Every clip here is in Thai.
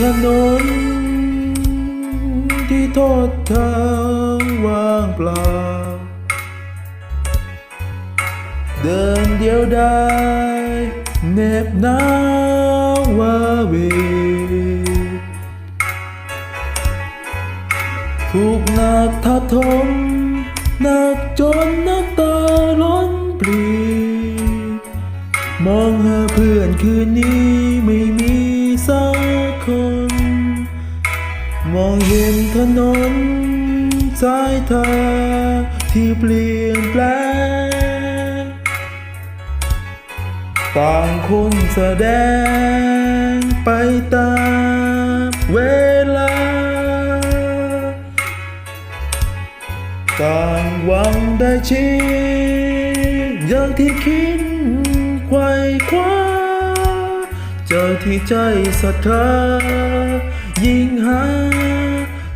ถนน ที่ทอดทางว่างเปล่า เดินเดียวได้เหน็บหนาววาเวถูกหนักทับถมหนักจนน้ำตาล้นปรีมองหาเพื่อนคืนนี้ไม่มีสัก คน มองเห็นถนนสายทางที่เปลี่ยนแปลง ต่างคนแสดงไปตามเวลา ต่างหวังได้ชีอย่างที่คิดไขว่คว้า ที่ใจศรัทธายิ่งหา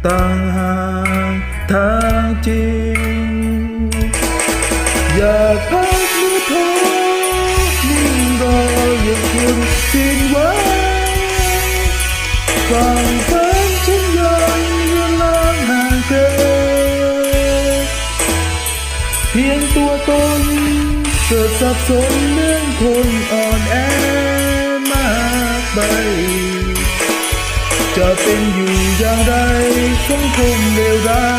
ต่างหางทางจริง อย่าพักมือโทนิ่งรออย่างคุณสิ้นหวังฟังฝันฉันยังยืนลางห่างเธอเพียงตัวตนเกิดสับสนเหมือนคนอ่อนแอ จะเป็นอยู่อย่